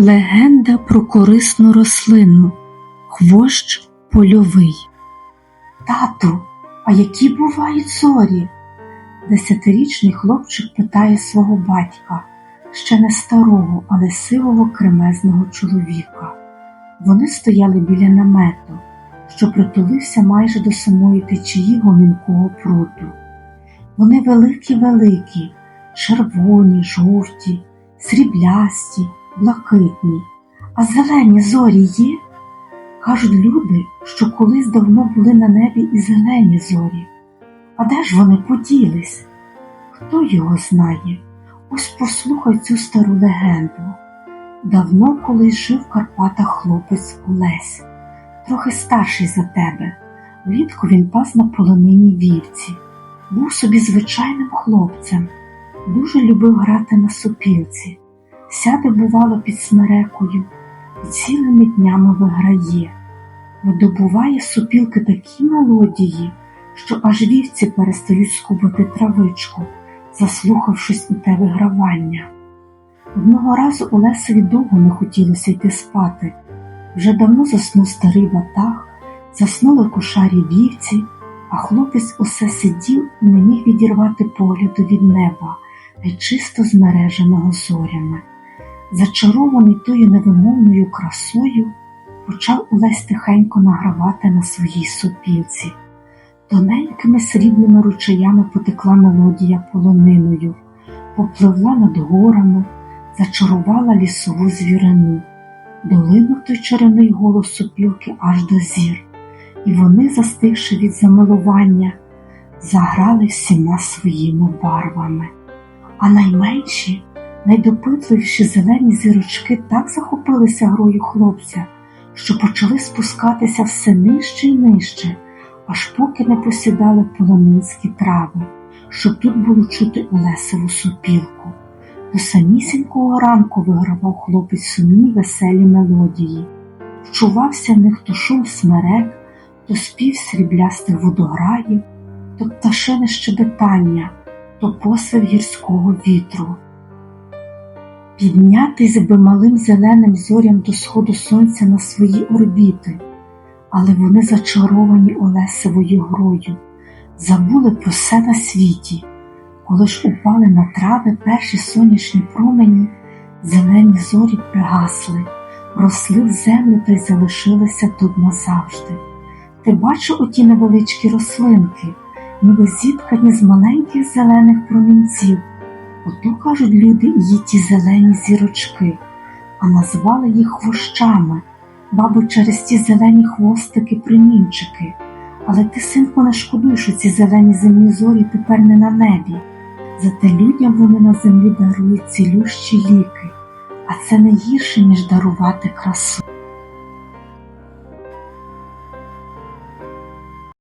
Легенда про корисну рослину Хвощ польовий. Тату, а які бувають зорі? Десятирічний хлопчик питає свого батька, ще не старого, але сивого кремезного чоловіка. Вони стояли біля намету, що притулився майже до самої течії гомінкого пруду. Вони великі-великі, червоні, жовті, сріблясті, блакитні, а зелені зорі є. Кажуть люди, що колись давно були на небі і зелені зорі. А де ж вони поділись? Хто його знає? Ось послухай цю стару легенду. Давно колись жив в Карпатах хлопець Олесь, трохи старший за тебе. Влітку він пас на полонині вівці. Був собі звичайним хлопцем, дуже любив грати на сопілці, сяде, бувало, під смерекою і цілими днями виграє, видобуває з сопілки такі мелодії, що аж вівці перестають скубати травичку, заслухавшись у те вигравання. Одного разу Олесові довго не хотілося йти спати. Вже давно заснув старий ватаг, заснули кошарі вівці, а хлопець усе сидів і не міг відірвати погляду від неба, й чисто змереженого зорями. Зачарований тою невимовною красою, почав Олесь тихенько награвати на своїй сопілці. Тоненькими срібними ручаями потекла мелодія полониною, попливла над горами, зачарувала лісову звірину, долинув той чарівний голос сопілки аж до зір, і вони, застигши від замилування, заграли всіма своїми барвами. А найменші, найдопитливіші зелені зірочки так захопилися грою хлопця, що почали спускатися все нижче й нижче, аж поки не посідали полонинські трави, щоб тут було чути Олесову сопілку. До самісінького ранку вигравав хлопець сумні веселі мелодії. Вчувався в них то шум смерек, то спів сріблястих водограїв, то пташине щебетання, то посвив гірського вітру. Піднятись би малим зеленим зорям до сходу сонця на свої орбіти, але вони зачаровані Олесевою грою, забули про все на світі. Коли ж упали на трави перші сонячні промені, зелені зорі пригасли, росли в землю та й залишилися тут назавжди. Ти бачив оті невеличкі рослинки, ніби зіткані з маленьких зелених промінців. Ото, кажуть люди, є ті зелені зірочки, а назвали їх хвощами, бабу, через ті зелені хвостики примінчики. Але ти, синку, не шкодуй, що ці зелені земні зорі тепер не на небі. Зате людям вони на землі дарують цілющі ліки, а це не гірше, ніж дарувати красу.